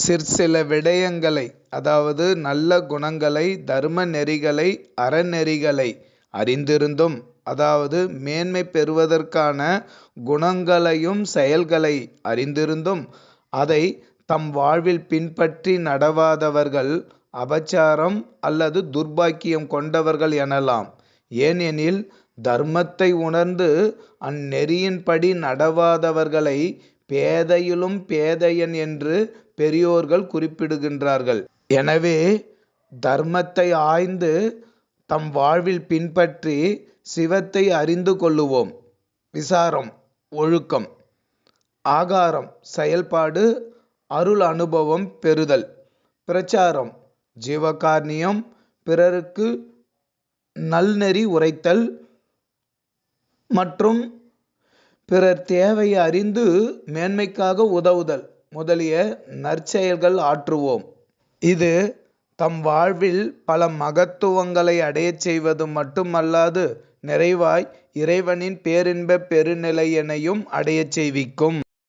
சிற்சில விடயங்களை அதாவது நல்ல குணங்களை தர்ம நெறிகளை அறநெறிகளை அறிந்திருந்தும் அதாவது மேன்மை பெறுவதற்கான குணங்களையும் செயல்களை அறிந்திருந்தும் அதை தம் வாழ்வில் பின்பற்றி நடவாதவர்கள் அபச்சாரம் அல்லது துர்பாக்கியம் கொண்டவர்கள் எனலாம். ஏனெனில் தர்மத்தை உணர்ந்து அந்நெறியின்படி நடவாதவர்களை பேதையிலும் பேதையன் என்று பெரியோர்கள் குறிப்பிடுகின்றார்கள். எனவே தர்மத்தை ஆய்ந்து தம் வாழ்வில் பின்பற்றி சிவத்தை அறிந்து கொள்ளுவோம். விசாரம் ஒழுக்கம் ஆகாரம் செயல்பாடு அருள் அனுபவம் பெறுதல் பிரச்சாரம் ஜீவகார்ணியம் பிறருக்கு நல்நெறி உரைத்தல் மற்றும் பிறர் தேவையை அறிந்து மேன்மைக்காக உதவுதல் முதலிய நற்செயல்கள் ஆற்றுவோம். இது தம் வாழ்வில் பல மகத்துவங்களை அடையச் செய்வது மட்டுமல்லாது நிறைவாய் இறைவனின் பேரின்ப பெருநிலையனையும் அடையச் செய்விக்கும்.